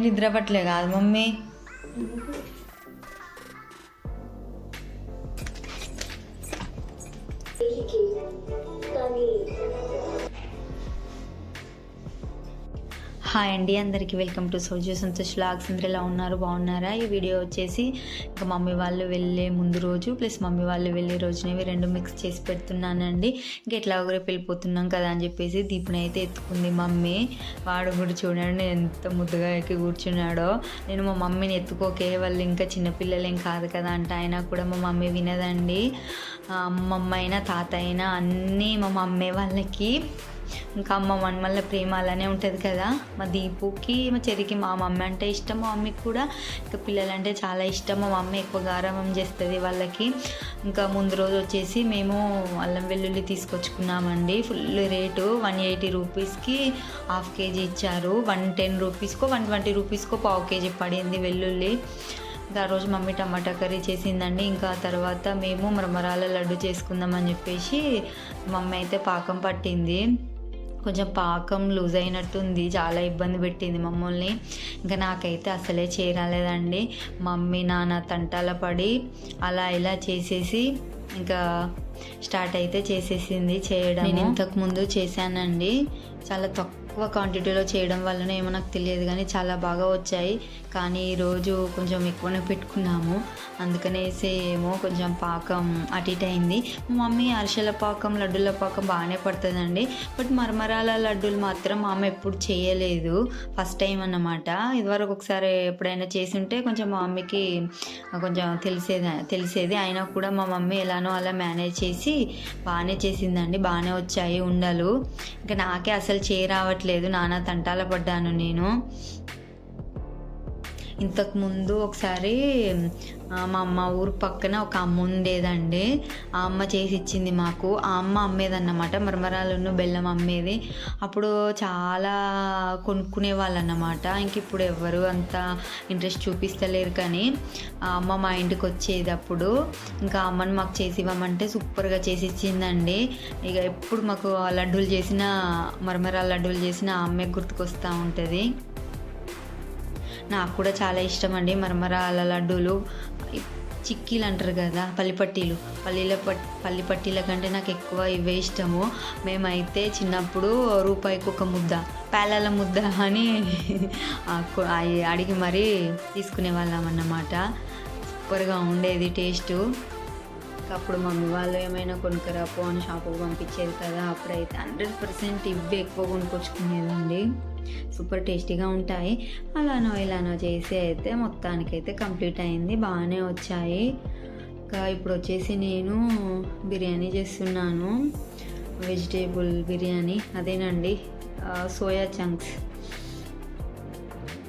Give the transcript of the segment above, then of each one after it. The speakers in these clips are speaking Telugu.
నిద్ర పట్టలే కాదు మమ్మీ హాయ్ అండి అందరికీ welcome to Soju Santosh logs. అందరూ ఎలా ఉన్నారు? బాగున్నారా? ఈ వీడియో వచ్చేసి ఇంకా మమ్మీ వాళ్ళు వెళ్ళే ముందు రోజు ప్లస్ మమ్మీ వాళ్ళు వెళ్ళే రోజున ఇవి రెండు మిక్స్ చేసి పెడుతున్నానండి. ఇంకా ఎట్లా రేపు వెళ్ళిపోతున్నాం కదా అని చెప్పేసి దీపుని అయితే ఎత్తుకుంది మమ్మీ. వాడు కూడా చూడండి నేను ఎంత ముద్దుగా ఎక్కి కూర్చున్నాడో. నేను మా మమ్మీని ఎత్తుకోకే వాళ్ళు ఇంకా చిన్నపిల్లలేం కాదు కదా అంటే అయినా కూడా మా మమ్మీ వినదండి. అమ్మమ్మ అయినా తాత అయినా అన్నీ మా మమ్మీ వాళ్ళకి ఇంకా అమ్మ మనమల్ల ప్రేమ అలానే ఉంటుంది కదా. మా దీపుకి మా చెరికి మా మమ్మీ అంటే ఇష్టం మా మమ్మీకి కూడా. ఇంకా పిల్లలంటే చాలా ఇష్టం మా మమ్మీ ఎక్కువ గారాబం చేస్తుంది వాళ్ళకి. ఇంకా ముందు రోజు వచ్చేసి మేము అల్లం వెల్లుల్లి తీసుకొచ్చుకున్నామండి. ఫుల్ రేటు వన్ ఎయిటీ రూపీస్కి హాఫ్ కేజీ ఇచ్చారు. వన్ టెన్ రూపీస్కో వన్ ట్వంటీ రూపీస్కో పావు కేజీ పడింది వెల్లుల్లి. ఇంకా ఆ రోజు మమ్మీ టమాటా కర్రీ చేసిందండి. ఇంకా తర్వాత మేము మరమరాల లడ్డు చేసుకుందామని చెప్పేసి మమ్మీ అయితే పాకం పట్టింది. కొంచెం పాకం లూజ్ అయినట్టుంది చాలా ఇబ్బంది పెట్టింది మమ్మల్ని. ఇంకా నాకైతే అసలే చేరాలేదండి. మమ్మీ నాన్న తంటాల పడి అలా ఇలా చేసేసి ఇంకా స్టార్ట్ అయితే చేసేసింది చేయడం నేను ఇంతకు ముందు చేశానండి. చాలా తక్కువ క్వాంటిటీలో చేయడం వలన ఏమో నాకు తెలియదు కానీ చాలా బాగా వచ్చాయి. కానీ ఈరోజు కొంచెం ఎక్కువనే పెట్టుకున్నాము. అందుకనేసి ఏమో కొంచెం పాకం అటు ఇటు అయింది. మా మమ్మీ అరిసెల పాకం లడ్డూల పాకం బాగానే పడుతుందండి. బట్ మరమరాల లడ్డూలు మాత్రం మా అమ్మ ఎప్పుడు చేయలేదు. ఫస్ట్ టైం అన్నమాట. ఇదివరకు ఒకసారి ఎప్పుడైనా చేసి ఉంటే కొంచెం మా మమ్మీకి కొంచెం తెలిసేది తెలిసేది. అయినా కూడా మా మమ్మీ ఎలానో అలా మేనేజ్ చేసి బాగానే చేసిందండి బాగానే వచ్చాయి ఉండలు. ఇంకా నాకే అసలు చేరావట్లేదు నానా తంటాల పడ్డాను నేను. ఇంతకుముందు ఒకసారి మా అమ్మ ఊరు పక్కన ఒక అమ్మ ఉండేదండి. ఆ అమ్మ చేసి ఇచ్చింది మాకు. ఆ అమ్మ అమ్మేదన్నమాట. మరమరాలను బెల్లం అమ్మేది. అప్పుడు చాలా కొనుక్కునే వాళ్ళు అన్నమాట ఇంక ఇప్పుడు ఎవ్వరు అంత ఇంట్రెస్ట్ చూపిస్తలేరు కానీ ఆ అమ్మ మా ఇంటికి వచ్చేది అప్పుడు ఇంకా అమ్మని మాకు చేసి ఇవ్వమంటే సూపర్గా చేసి ఇచ్చిందండి. ఇక ఎప్పుడు మాకు ఆ లడ్డూలు చేసిన మరమరాల లడ్డూలు చేసిన ఆ అమ్మే గుర్తుకొస్తూ ఉంటుంది. నాకు కూడా చాలా ఇష్టం అండి మరమరాల లడ్డూలు. చిక్కీలు అంటారు కదా పల్లిపట్టీలు. పల్లీల పట్ పల్లి పట్టీల కంటే నాకు ఎక్కువ ఇవే ఇష్టము. మేమైతే చిన్నప్పుడు రూపాయికి ఒక ముద్ద పేలాల ముద్ద అని అడిగి మరీ తీసుకునే వాళ్ళం అన్నమాట. సూపర్గా ఉండేది టేస్టు. అప్పుడు మమ్మీ వాళ్ళు ఏమైనా కొనుక్కరాపో అని షాపుకి పంపించేది కదా అప్పుడైతే హండ్రెడ్ పర్సెంట్ ఇవే ఎక్కువ కొనుక్కొచ్చుకునేదండి. సూపర్ టేస్టీగా ఉంటాయి. అలానో ఇలానో చేసి అయితే మొత్తానికైతే కంప్లీట్ అయింది. బాగానే వచ్చాయి. ఇంకా ఇప్పుడు వచ్చేసి నేను బిర్యానీ చేస్తున్నాను. వెజిటేబుల్ బిర్యానీ అదేనండి. Soya chunks.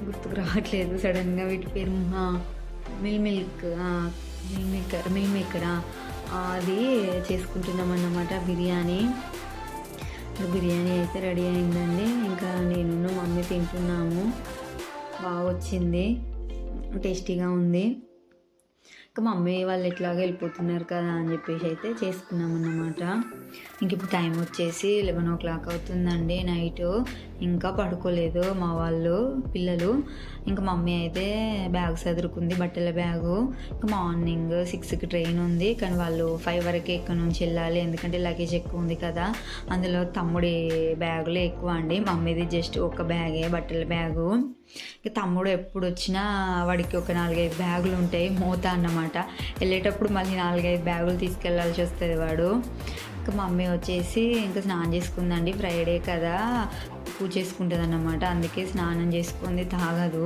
గుర్తుకు రావట్లేదు సడన్గా వీటి పేరు. Meal milk meal maker meal maker? అది చేసుకుంటున్నాం అన్నమాట బిర్యానీ. ఇప్పుడు బిర్యానీ అయితే రెడీ అయిందండి. ఇంకా నేను మమ్మీ తింటున్నాము. బాగా వచ్చింది. టేస్టీగా ఉంది. ఇంకా మమ్మీ వాళ్ళు ఎట్లాగో వెళ్ళిపోతున్నారు కదా అని చెప్పేసి అయితే చేసుకున్నాం అన్నమాట. ఇంక ఇప్పుడు టైం వచ్చేసి లెవెన్ ఓ క్లాక్ అవుతుందండి నైట్. ఇంకా పడుకోలేదు మా వాళ్ళు పిల్లలు. ఇంకా మమ్మీ అయితే బ్యాగ్ చదురుకుంది బట్టల బ్యాగు. ఇంకా మార్నింగ్ సిక్స్కి ట్రైన్ ఉంది కానీ వాళ్ళు ఫైవ్ వరకే ఇక్కడ నుంచి వెళ్ళాలి ఎందుకంటే లగేజ్ ఎక్కువ ఉంది కదా. అందులో తమ్ముడి బ్యాగులే ఎక్కువ అండి. మమ్మీది జస్ట్ ఒక బ్యాగే బట్టల బ్యాగు. ఇక తమ్ముడు ఎప్పుడు వచ్చినా వాడికి ఒక నాలుగైదు బ్యాగులు ఉంటాయి మూత అన్నమాట. వెళ్ళేటప్పుడు మళ్ళీ నాలుగైదు బ్యాగులు తీసుకెళ్ళాల్సి వస్తుంది వాడు. ఇంకా మమ్మీ వచ్చేసి ఇంకా స్నానం చేసుకుందండి ఫ్రైడే కదా. పూజ చేసుకుంటుంది అన్నమాట అందుకే స్నానం చేసుకుంది తాగదు.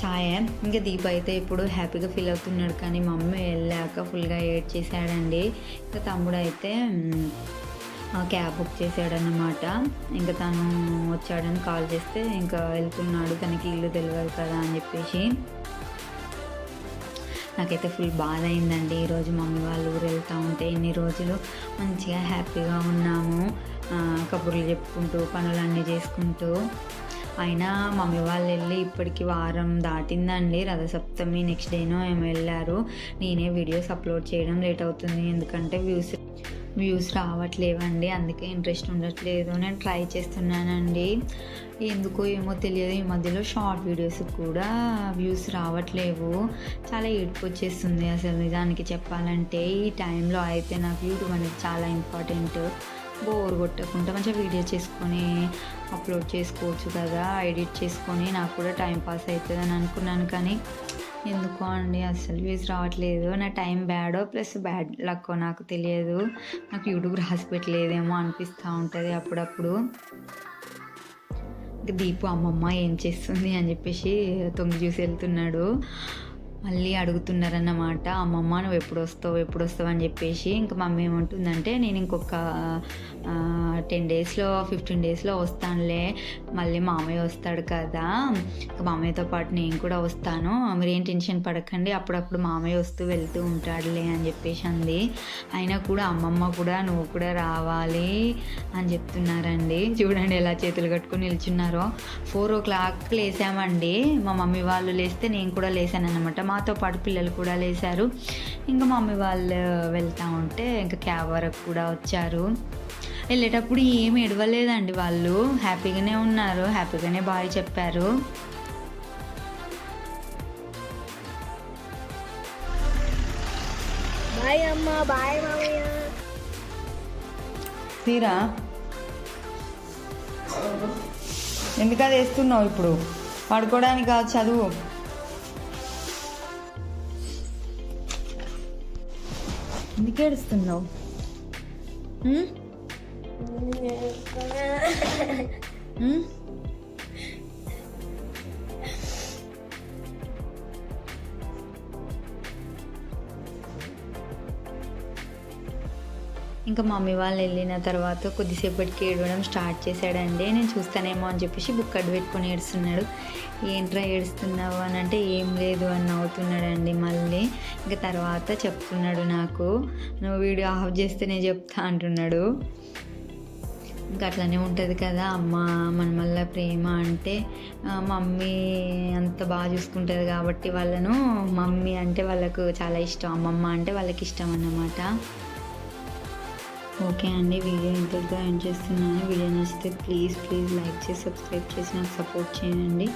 ఛాయ్ ఇంకా దీప అయితే ఇప్పుడు హ్యాపీగా ఫీల్ అవుతున్నాడు కానీ మమ్మీ వెళ్ళాక ఫుల్గా ఏడ్ చేశాడండి. ఇంకా తమ్ముడు అయితే ఆ క్యాబ్ బుక్ చేశాడనమాట ఇంకా తను వచ్చాడని కాల్ చేస్తే ఇంకా వెళ్తున్నాడు తనకి ఇల్లు తెలియదు కదా అని చెప్పేసి. నాకైతే ఫుల్ బాధ అయిందండి ఈరోజు మమ్మీ వాళ్ళు ఊరు వెళ్తూ ఉంటే ఇన్ని రోజులు మంచిగా హ్యాపీగా ఉన్నాము. కబుర్లు చెప్పుకుంటూ పనులన్నీ చేసుకుంటూ. అయినా మమ్మీ వాళ్ళు వెళ్ళి ఇప్పటికి వారం దాటిందండి. రథసప్తమి నెక్స్ట్ డేనో ఏమో వెళ్ళారు. నేనే వీడియోస్ అప్లోడ్ చేయడం లేట్ అవుతుంది. ఎందుకంటే వ్యూస్ వ్యూస్ రావట్లేవండి. అందుకే ఇంట్రెస్ట్ ఉండట్లేదు. నేను ట్రై చేస్తున్నానండి. ఎందుకో ఏమో తెలియదు. ఈ మధ్యలో షార్ట్ వీడియోస్ కూడా వ్యూస్ రావట్లేవు. చాలా ఏడుపు వచ్చేస్తుంది అసలు. నిజానికి చెప్పాలంటే ఈ టైంలో అయితే నాకు యూట్యూబ్ అనేది చాలా ఇంపార్టెంట్ బోర్ కొట్టకుండా మంచిగా వీడియో చేసుకొని అప్లోడ్ చేసుకోవచ్చు కదా ఎడిట్ చేసుకొని నాకు కూడా టైం పాస్ అవుతుంది అని అనుకున్నాను కానీ ఎందుకో అండి అసలు వ్యూస్ రావట్లేదు. నా టైం బ్యాడో ప్లస్ బ్యాడ్ లక్కో నాకు తెలియదు. నాకు యూట్యూబ్ రాసి పెట్టలేదేమో అనిపిస్తూ ఉంటుంది అప్పుడప్పుడు. ఇంకా దీపు అమ్మమ్మ ఏం చేస్తుంది అని చెప్పేసి తొంగి చూసి వెళ్తున్నాడు. మళ్ళీ అడుగుతున్నారన్నమాట అమ్మమ్మ నువ్వు ఎప్పుడు వస్తావు ఎప్పుడు వస్తావు అని చెప్పేసి ఇంకా మమ్మీ ఏమంటుందంటే నేను ఇంకొక టెన్ డేస్లో ఫిఫ్టీన్ డేస్లో వస్తానులే మళ్ళీ మామయ్య వస్తాడు కదా ఇంకా మామయ్యతో పాటు నేను కూడా వస్తాను మీరు ఏం టెన్షన్ పడకండి అప్పుడప్పుడు మామయ్య వస్తూ వెళ్తూ ఉంటాడులే అని చెప్పేసి అంది. అయినా కూడా అమ్మమ్మ కూడా నువ్వు కూడా రావాలి అని చెప్తున్నారండి. చూడండి ఎలా చేతులు కట్టుకొని నిల్చున్నారో. ఫోర్ ఓ క్లాక్ లేసామండి. మా మమ్మీ వాళ్ళు లేస్తే నేను కూడా లేసాను అనమాట మాతో పాటు పిల్లలు కూడా లేచారు ఇంకా మమ్మీ వాళ్ళు వెళ్తూ ఉంటే ఇంకా క్యాబ్ వరకు కూడా వచ్చారు. వెళ్ళేటప్పుడు ఏమి ఎడవలేదండి వాళ్ళు. హ్యాపీగానే ఉన్నారు. హ్యాపీగానే బాయ్ చెప్పారు. బాయ్ అమ్మ బాయ్ మామయ్య. తీరా? ఎందుకు అది వేస్తున్నావు ఇప్పుడు? పడుకోవడానికి కాదు చదువు. ఎందుకు ఏడుస్తున్నావు ఉమ్? ఇంకా మమ్మీ వాళ్ళు వెళ్ళిన తర్వాత కొద్దిసేపటికి ఏడవడం స్టార్ట్ చేశాడండి. నేను చూస్తానేమో అని చెప్పేసి బుక్ అడ్డు పెట్టుకొని ఏడుస్తున్నాడు. ఏంట్రా ఏడుస్తున్నావు? అని అంటే ఏం లేదు అని నవ్వుతున్నాడండి మళ్ళీ. ఇంకా తర్వాత చెప్తున్నాడు నాకు నువ్వు వీడియో ఆఫ్ చేస్తే నేను చెప్తా అంటున్నాడు. ఇంకా అట్లనే ఉంటుంది కదా అమ్మ మనమల్ల ప్రేమ అంటే మమ్మీ అంత బాగా చూసుకుంటుంది కాబట్టి వాళ్ళను మమ్మీ అంటే వాళ్ళకు చాలా ఇష్టం అమ్మమ్మ అంటే వాళ్ళకి ఇష్టం అన్నమాట. ఓకే అండి వీడియో ఇంతటితో ఎండ్ చేస్తున్నాను. వీడియో నచ్చితే ప్లీజ్ ప్లీజ్ లైక్ చేసి సబ్స్క్రైబ్ చేసి నాకు సపోర్ట్ చేయండి.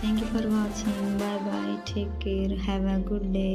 Thank you for watching bye bye take care have a good day